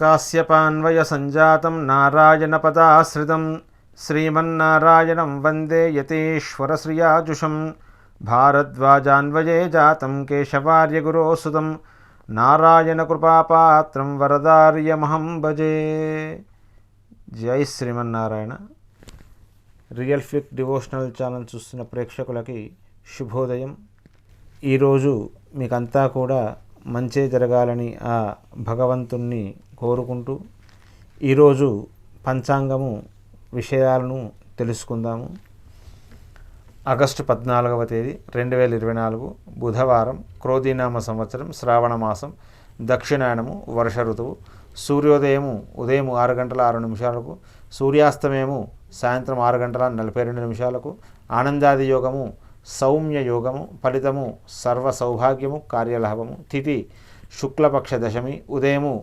కాశ్యపాన్వయ సంజాతం నారాయణపదాశ్రితం శ్రీమన్నారాయణం వందే యతీశ్వరశ్రియాజుషం భారద్వాజాన్వయే జాతం కేశవార్యగురోసుతం నారాయణకృపాపాత్రం వరదార్యమహం భజే జై శ్రీమన్నారాయణ రియల్ ఫిక్ డివోషనల్ ఛానల్ చూస్తున్న ప్రేక్షకులకి శుభోదయం. ఈరోజు మీకంతా కూడా మంచే జరగాలని ఆ భగవంతుణ్ణి కోరుకుంటూ ఈరోజు పంచాంగము విషయాలను తెలుసుకుందాము. ఆగస్టు పద్నాలుగవ తేదీ రెండు వేల ఇరవై నాలుగు బుధవారం క్రోధీనామ సంవత్సరం శ్రావణ మాసం దక్షిణాయనము వర్ష ఋతువు. సూర్యోదయము ఉదయం ఆరు గంటల ఆరు నిమిషాలకు సూర్యాస్తమయము సాయంత్రం ఆరు గంటల నలభై రెండు నిమిషాలకు ఆనందాది యోగము సౌమ్య యోగము ఫలితము సర్వ సౌభాగ్యము కార్యలాభము తిథి శుక్లపక్ష దశమి ఉదయము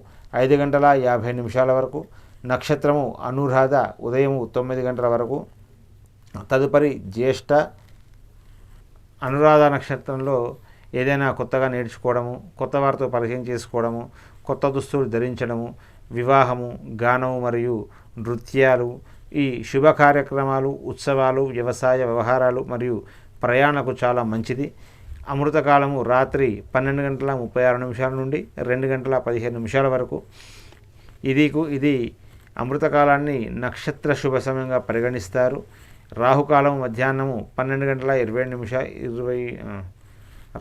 ఐదు గంటల యాభై నిమిషాల వరకు నక్షత్రము అనురాధ ఉదయము తొమ్మిది గంటల వరకు. తదుపరి జ్యేష్ఠ అనురాధ నక్షత్రంలో ఏదైనా కొత్తగా నేర్చుకోవడము కొత్త వారితో పరిచయం చేసుకోవడము కొత్త దుస్తులు ధరించడము వివాహము గానము మరియు నృత్యాలు ఈ శుభ కార్యక్రమాలు ఉత్సవాలు వ్యవసాయ వ్యవహారాలు మరియు ప్రయాణకు చాలా మంచిది. అమృతకాలము రాత్రి పన్నెండు గంటల ముప్పై ఆరు నిమిషాల నుండి రెండు గంటల పదిహేను నిమిషాల వరకు. ఇది ఇది అమృతకాలాన్ని నక్షత్ర శుభ సమయంగా పరిగణిస్తారు. రాహుకాలము మధ్యాహ్నము పన్నెండు గంటల ఇరవై నిమిషా ఇరవై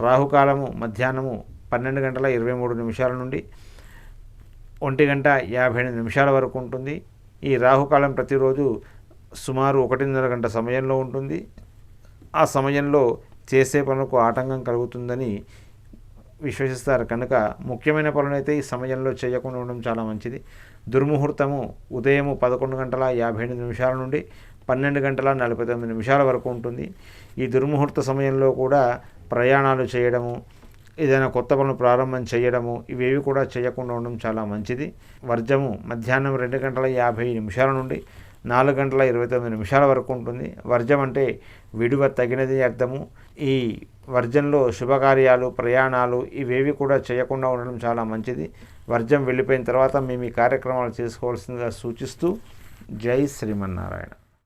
రాహుకాలము మధ్యాహ్నము పన్నెండు గంటల ఇరవై మూడు నిమిషాల నుండి ఒంటి గంట యాభై ఎనిమిది నిమిషాల వరకు ఉంటుంది. ఈ రాహుకాలం ప్రతిరోజు సుమారు ఒకటిన్నర గంట సమయంలో ఉంటుంది. ఆ సమయంలో చేసే పనులకు ఆటంకం కలుగుతుందని విశ్వసిస్తారు. కనుక ముఖ్యమైన పనులైతే ఈ సమయంలో చేయకుండా ఉండడం చాలా మంచిది. దుర్ముహూర్తము ఉదయము పదకొండు గంటల యాభై ఎనిమిది నిమిషాల నుండి పన్నెండు గంటల నలభై తొమ్మిది నిమిషాల వరకు ఉంటుంది. ఈ దుర్ముహూర్త సమయంలో కూడా ప్రయాణాలు చేయడము ఏదైనా కొత్త పనులు ప్రారంభం చేయడము ఇవేవి కూడా చేయకుండా ఉండడం చాలా మంచిది. వర్జము మధ్యాహ్నం రెండు గంటల యాభై నిమిషాల నుండి నాలుగు గంటల ఇరవై తొమ్మిది నిమిషాల వరకు ఉంటుంది. వర్జం అంటే విడువ తగినది అర్థము. ఈ వర్జంలో శుభకార్యాలు ప్రయాణాలు ఇవేవి కూడా చేయకుండా ఉండడం చాలా మంచిది. వర్జం వెళ్ళిపోయిన తర్వాత మేము ఈ కార్యక్రమాలు చేసుకోవాల్సిందిగా సూచిస్తూ జై శ్రీమన్నారాయణ.